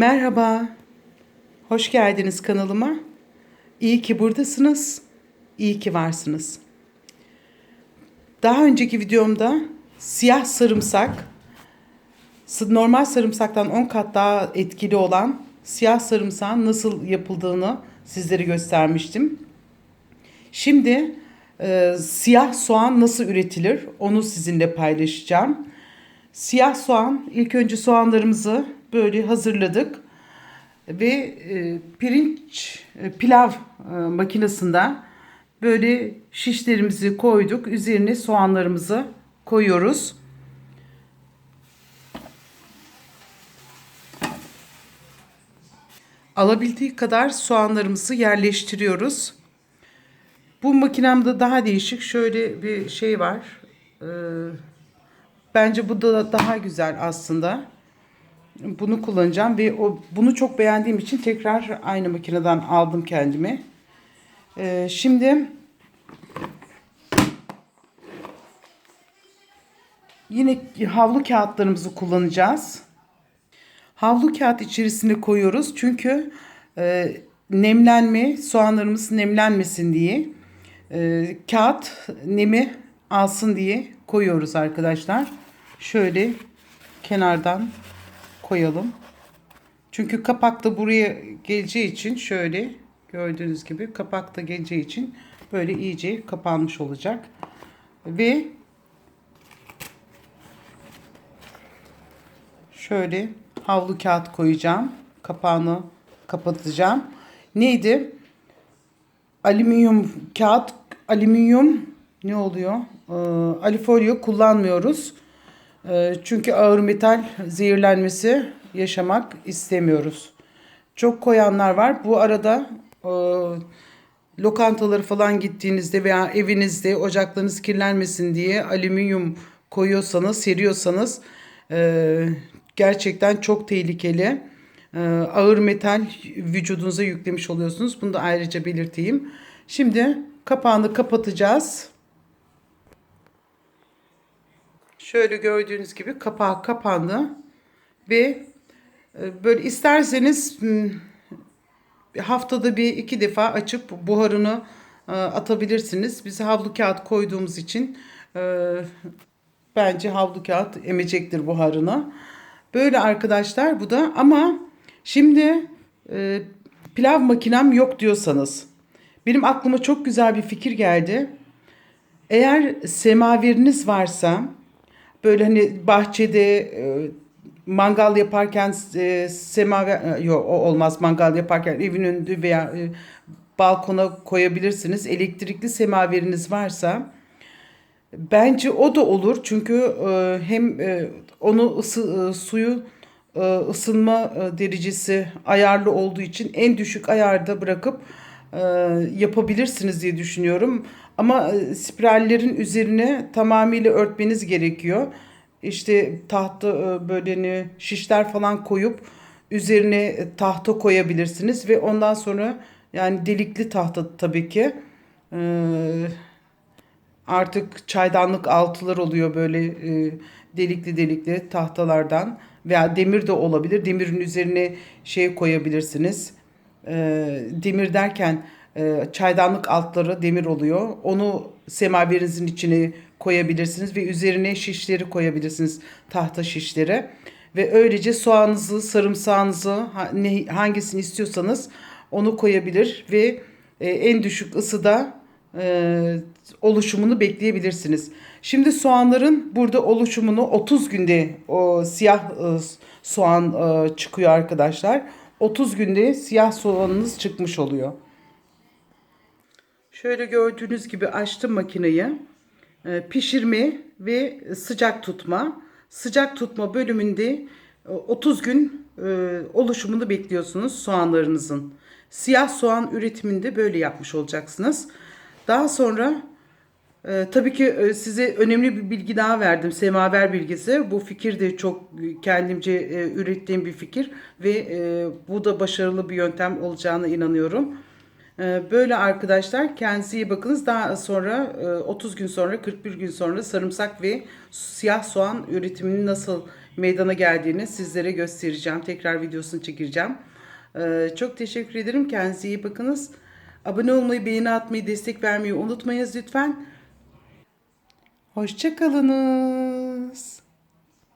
Merhaba. Hoş geldiniz kanalıma. İyi ki buradasınız. İyi ki varsınız. Daha önceki videomda siyah sarımsak, normal sarımsaktan 10 kat daha etkili olan siyah sarımsağın nasıl yapıldığını sizlere göstermiştim. Şimdi e, siyah soğan nasıl üretilir onu sizinle paylaşacağım. Siyah soğan ilk önce soğanlarımızı böyle hazırladık ve e, pirinç e, pilav e, makinesinde böyle şişlerimizi koyduk. Üzerine soğanlarımızı koyuyoruz. Alabildiği kadar soğanlarımızı yerleştiriyoruz. Bu makinemde daha değişik şöyle bir şey var. Ee, bence bu da daha güzel aslında. Bunu kullanacağım ve o bunu çok beğendiğim için tekrar aynı makineden aldım kendime. Ee, şimdi yine havlu kağıtlarımızı kullanacağız. Havlu kağıt içerisine koyuyoruz çünkü e, nemlenme soğanlarımız nemlenmesin diye e, kağıt nemi alsın diye koyuyoruz arkadaşlar. Şöyle kenardan koyalım. Çünkü kapak da buraya geleceği için şöyle gördüğünüz gibi kapak da geleceği için böyle iyice kapanmış olacak. Ve şöyle havlu kağıt koyacağım. Kapağını kapatacağım. Neydi? Alüminyum kağıt, alüminyum ne oluyor? Ee, alifolyo kullanmıyoruz. Ee, çünkü ağır metal zehirlenmesi yaşamak istemiyoruz. Çok koyanlar var. Bu arada e, lokantaları falan gittiğinizde veya evinizde ocaklarınız kirlenmesin diye alüminyum koyuyorsanız, seriyorsanız e, gerçekten çok tehlikeli. E, ağır metal vücudunuza yüklemiş oluyorsunuz. Bunu da ayrıca belirteyim. Şimdi kapağını kapatacağız. Şöyle gördüğünüz gibi kapağı kapandı ve e, böyle isterseniz m, haftada bir iki defa açıp buharını e, atabilirsiniz. Biz havlu kağıt koyduğumuz için e, bence havlu kağıt emecektir buharını. Böyle arkadaşlar bu da ama şimdi pilav makinem yok diyorsanız benim aklıma çok güzel bir fikir geldi. Eğer semaveriniz varsa böyle hani bahçede e, mangal yaparken e, semaver e, yok o olmaz mangal yaparken evin önünde veya e, balkona koyabilirsiniz. Elektrikli semaveriniz varsa bence o da olur. Çünkü e, hem e, onu ısı, e, suyu e, ısınma e, derecesi ayarlı olduğu için en düşük ayarda bırakıp e, yapabilirsiniz diye düşünüyorum. Ama e, spirallerin üzerine tamamıyla örtmeniz gerekiyor. İşte tahta e, böyle ne şişler falan koyup üzerine e, tahta koyabilirsiniz ve ondan sonra yani delikli tahta tabii ki artık çaydanlık altılar oluyor böyle delikli delikli tahtalardan veya demir de olabilir. Demirin üzerine şey koyabilirsiniz. Demir derken e, çaydanlık altları demir oluyor. Onu semaverinizin içine koyabilirsiniz ve üzerine şişleri koyabilirsiniz. Tahta şişleri. Ve öylece soğanınızı, sarımsağınızı hangisini istiyorsanız onu koyabilir ve e, en düşük ısıda e, oluşumunu bekleyebilirsiniz. Şimdi soğanların burada oluşumunu 30 günde o siyah e, soğan çıkıyor arkadaşlar. 30 günde siyah soğanınız çıkmış oluyor. Şöyle gördüğünüz gibi açtım makineyi. Ee, Pişirme ve sıcak tutma. Sıcak tutma bölümünde e, 30 gün e, oluşumunu bekliyorsunuz soğanlarınızın. Siyah soğan üretiminde böyle yapmış olacaksınız. Daha sonra e, tabii ki e, size önemli bir bilgi daha verdim. Semaver bilgisi. Bu fikir de çok kendimce e, ürettiğim bir fikir ve e, bu da başarılı bir yöntem olacağına inanıyorum. Ee, Böyle arkadaşlar kendinize iyi bakınız. Daha sonra e, 30 gün sonra 41 gün sonra sarımsak ve siyah soğan üretimini nasıl meydana geldiğini sizlere göstereceğim. Tekrar videosunu çekeceğim. Ee, çok teşekkür ederim. Kendinize iyi bakınız. Abone olmayı, beğeni atmayı, destek vermeyi unutmayınız lütfen. Hoşçakalınız.